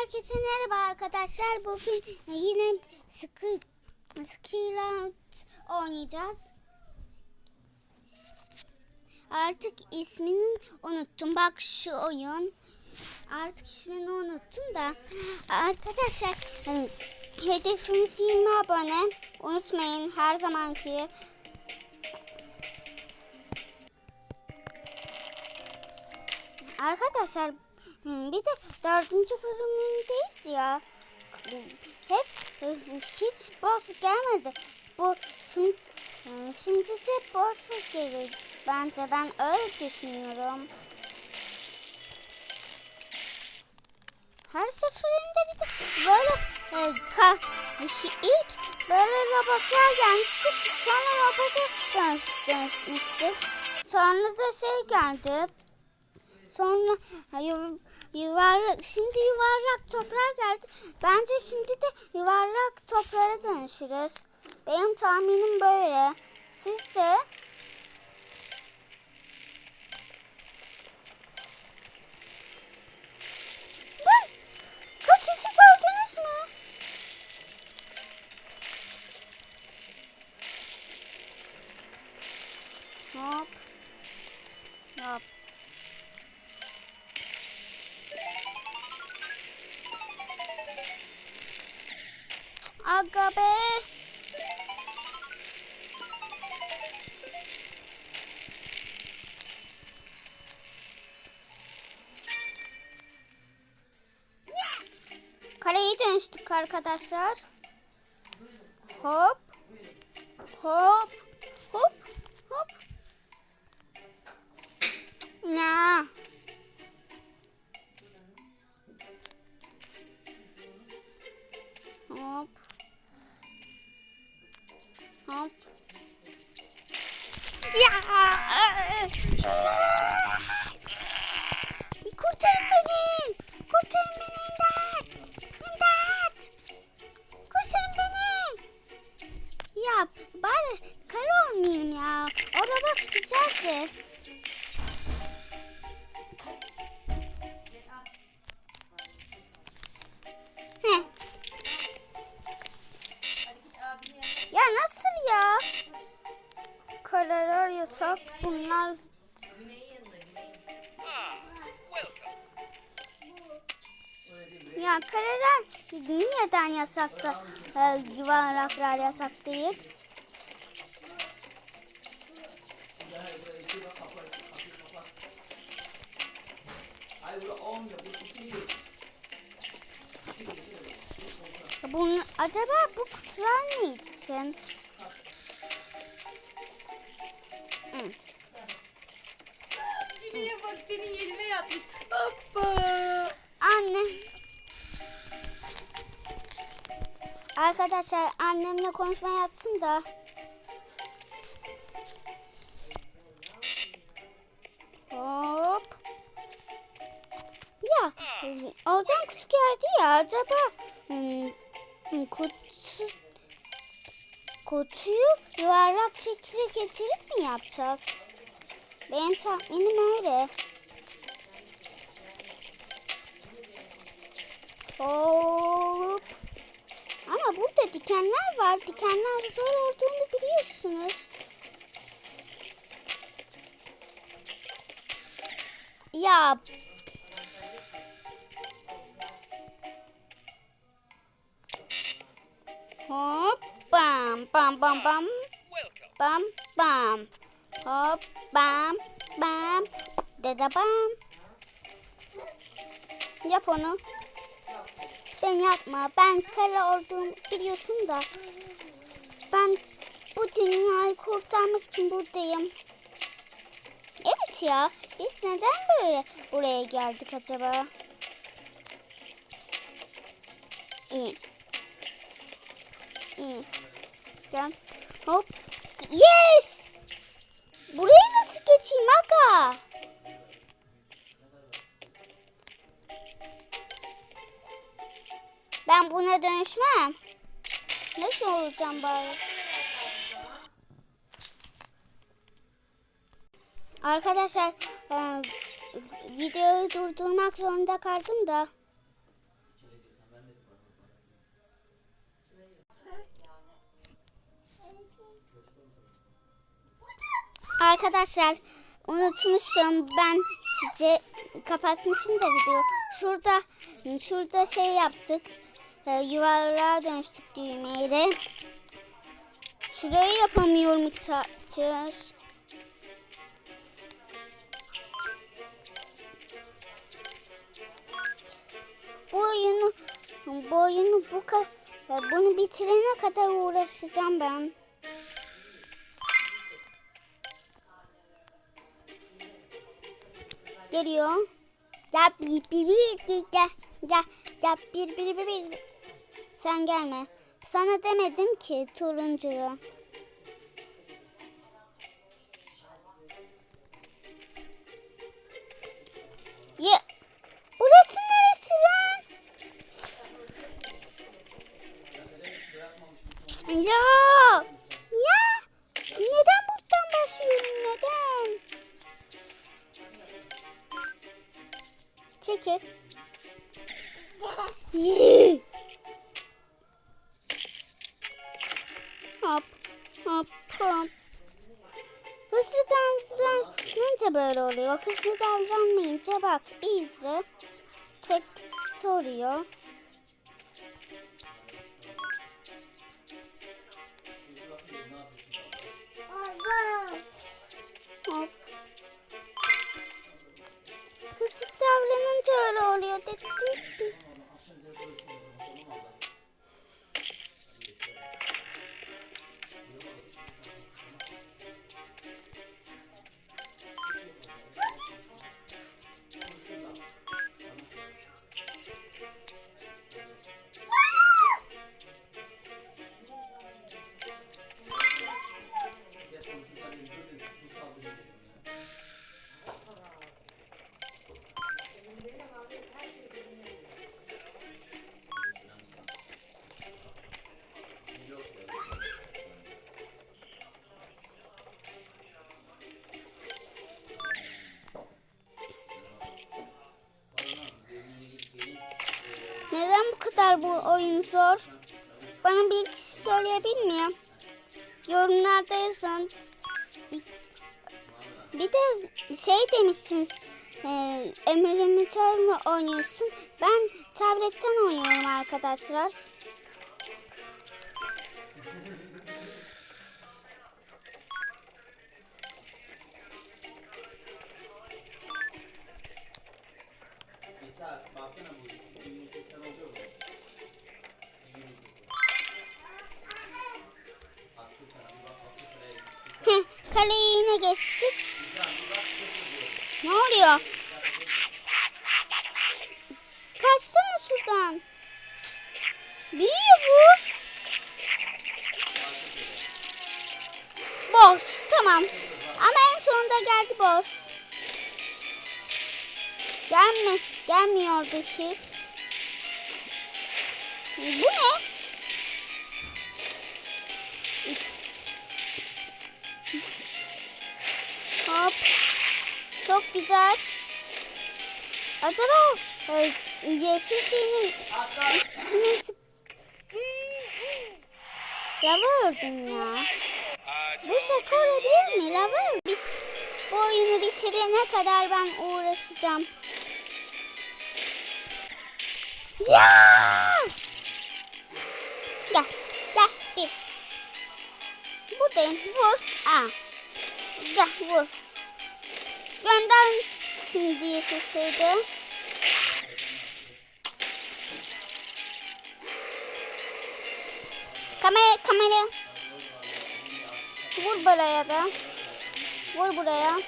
Herkese merhaba arkadaşlar. Bugün yine sıkı Skillout oynayacağız. Artık ismini unuttum. Bak şu oyun. Artık ismini unuttum da. Arkadaşlar e, hedefimiz 20 abone. Unutmayın her zamanki Arkadaşlar hmm, bir de dördüncü bölümündeyiz ya. Hep e, hiç boss gelmedi. Bu şimdi, e, şimdi de boss gelir. Bence ben öyle düşünüyorum. Her seferinde bir de böyle e, ka, ilk böyle robotlar gelmişti. Sonra robota dönüş, dönüşmüştü. Sonra da şey geldi. Sonra yuv- yuvarlak şimdi yuvarlak toplar geldi. Bence şimdi de yuvarlak toplara dönüşürüz. Benim tahminim böyle. Sizce? Lan! Kaçışı gördünüz mü? Hop. Hop. Aga be. Kaleye dönüştük arkadaşlar. Hop. Hop. Hop. Hop. Ya. Hop. Ya! Kurtarın beni! Kurtarın beni imdat! İmdat! Kurtarın beni! Ya bari kara olmayayım ya. O robot güzeldi. Yasak bunlar. Ya kararlar niyeden yasakta e, yuvarlaklar yasak değil? Bunun, acaba bu kutular ne için? Senin yerine yatmış. Hoppa. Anne. Arkadaşlar annemle konuşma yaptım da. Hop. Ya oradan kutu geldi ya acaba hmm, kutu kutuyu yuvarlak şekilde getirip mi yapacağız? Benim tahminim öyle. Hop. Ama burada dikenler var. Dikenler zor olduğunu biliyorsunuz. Ya. Hop. Bam bam bam bam. Bam bam. Hop bam bam. Dede bam. Yap onu. Ben yapma. Ben kara olduğumu biliyorsun da. Ben bu dünyayı kurtarmak için buradayım. Evet ya. Biz neden böyle buraya geldik acaba? İyi. İyi. Gel. Hop. Yes! Burayı nasıl geçeyim aga? buna dönüşmem. Nasıl olacağım bari? Arkadaşlar e, videoyu durdurmak zorunda kaldım da. Arkadaşlar unutmuşum ben size kapatmışım da video. Şurada şurada şey yaptık. E, yuvarlığa dönüştük düğmeyle. Şurayı yapamıyorum iki saattir. Bu oyunu bu oyunu bu bunu bitirene kadar uğraşacağım ben. Geliyor. Gel bir bir bir gel gel gel bir bir bir bir. Sen gelme. Sana demedim ki turuncu. Yee. hop hop hop. Hızlı davranınca böyle oluyor. Hızlı davranmayınca bak izle. Tek oluyor. Dick, oyun zor? Bana bir kişi söyleyebilir mi? Yorumlarda yazın. Bir de şey demişsiniz. E, emülatör mü oynuyorsun? Ben tabletten oynuyorum arkadaşlar. Ne oluyor? Kaçsana şuradan. Büyüyor bu. Boss. Tamam. Ama en sonunda geldi boss. Gelme. Gelmiyordu hiç. Çok güzel. Acaba e, yeşil şeyin üstüne. Lava ördüm ya. Bu şaka olabilir mi? Lava. Biz bu oyunu bitirene kadar ben uğraşacağım. Ya! Gel, gel, bir. Buradayım, vur. Aa. Gel, vur. Gönder şimdi yeşil şeyde. Kamera, kamera. Vur buraya da. Vur buraya.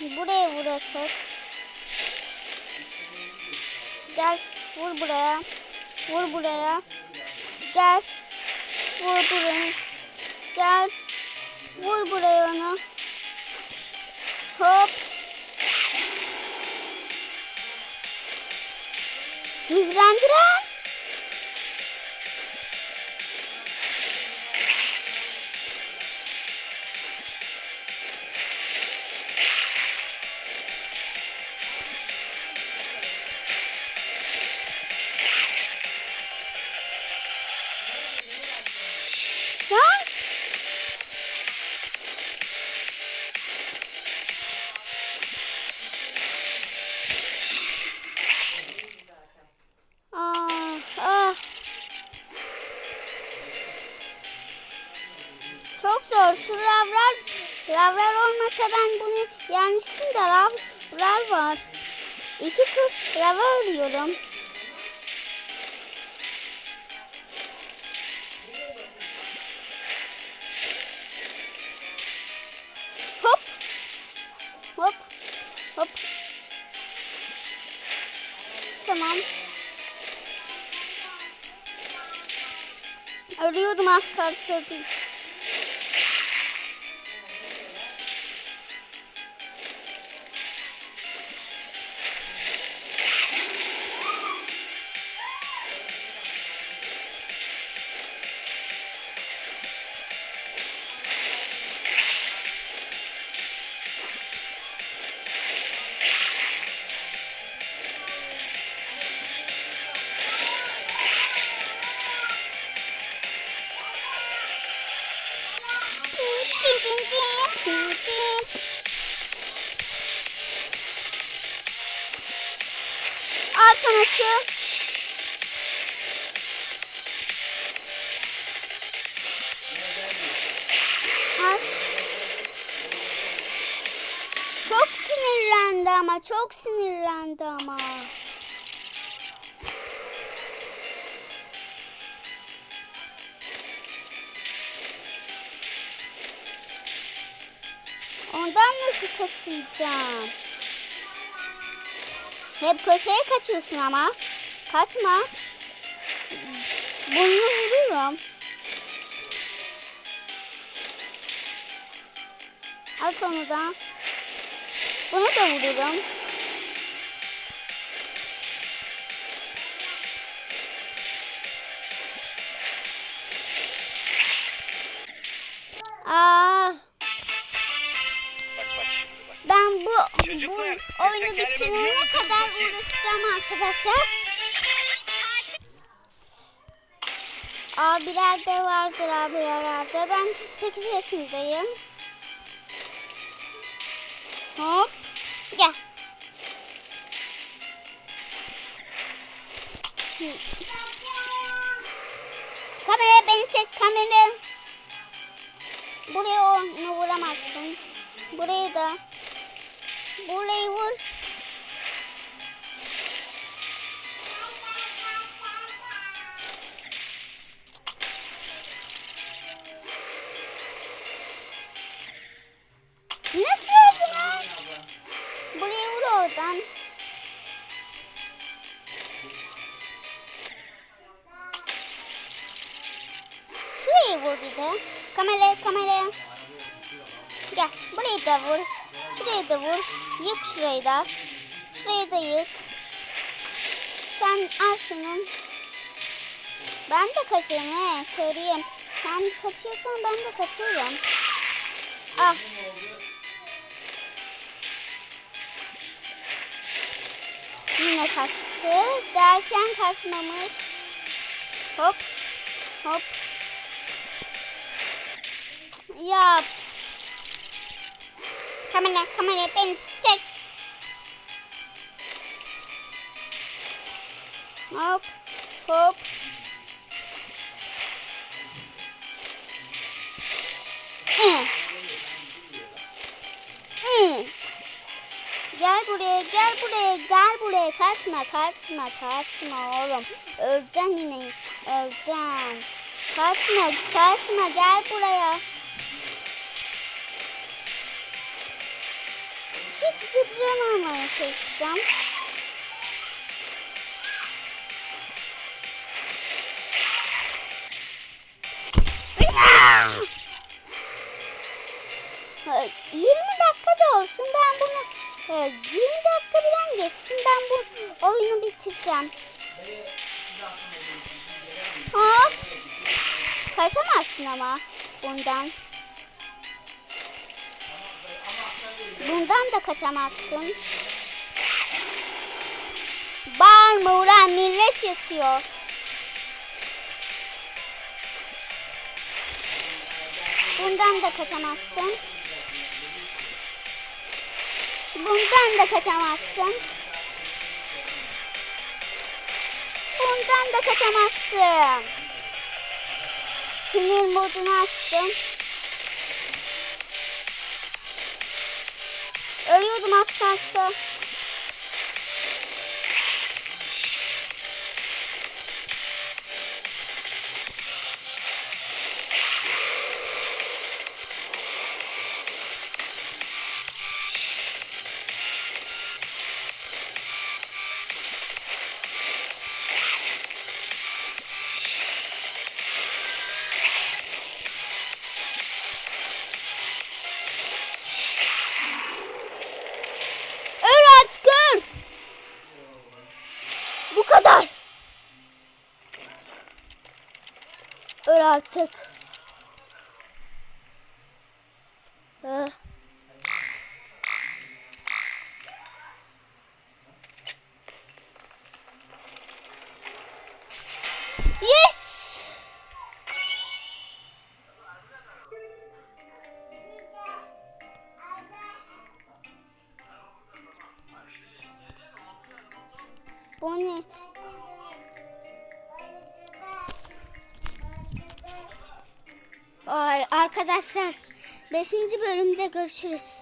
Buraya vurasın. Gel, vur buraya. Vur buraya. Gel. Vur buraya. Gel. Vur buraya onu. Hop. Hızlandıran. Ravrar olmasa ben bunu yenmiştim de ravrar var. İki tur rava ölüyorum. Hop. Hop. Hop. Tamam. Ölüyordum az kalsın. Al sana şu. Al. Çok sinirlendi ama çok sinirlendi ama. Ondan nasıl kaçacağım? Hep köşeye kaçıyorsun ama. Kaçma. Bunu vururum. At onu da. Bunu da vururum. Çocuklar, bu oyunu bitirene kadar bakayım? uğraşacağım arkadaşlar. Abiler de vardır abilerde. Ben 8 yaşındayım. Hop. Gel. Kamera beni çek kamera. Buraya onu vuramazsın. Burayı da. Burayı vur. Şurayı da. Şurayı da yık. Sen al şunu. Ben de kaçarım he söyleyeyim. Sen kaçıyorsan ben de kaçarım. Ah. Yine kaçtı. Derken kaçmamış. Hop. Hop. Ya Kamera, kamera beni Hop, hop. Gel buraya, gel buraya, gel buraya. Kaçma, kaçma, kaçma oğlum. Öleceksin yine, öleceksin. Kaçma, kaçma, gel buraya. Hiç zıplamamaya çalışacağım. 20 dakika bilen geçtim ben bu oyunu bitireceğim. Hop. Kaçamazsın ama bundan. Bundan da kaçamazsın. Bağırma ulan millet yatıyor. Bundan da kaçamazsın. Bundan da kaçamazsın. Bundan da kaçamazsın. Sinir modunu açtım. Ölüyordum az. Arkadaşlar 5. bölümde görüşürüz.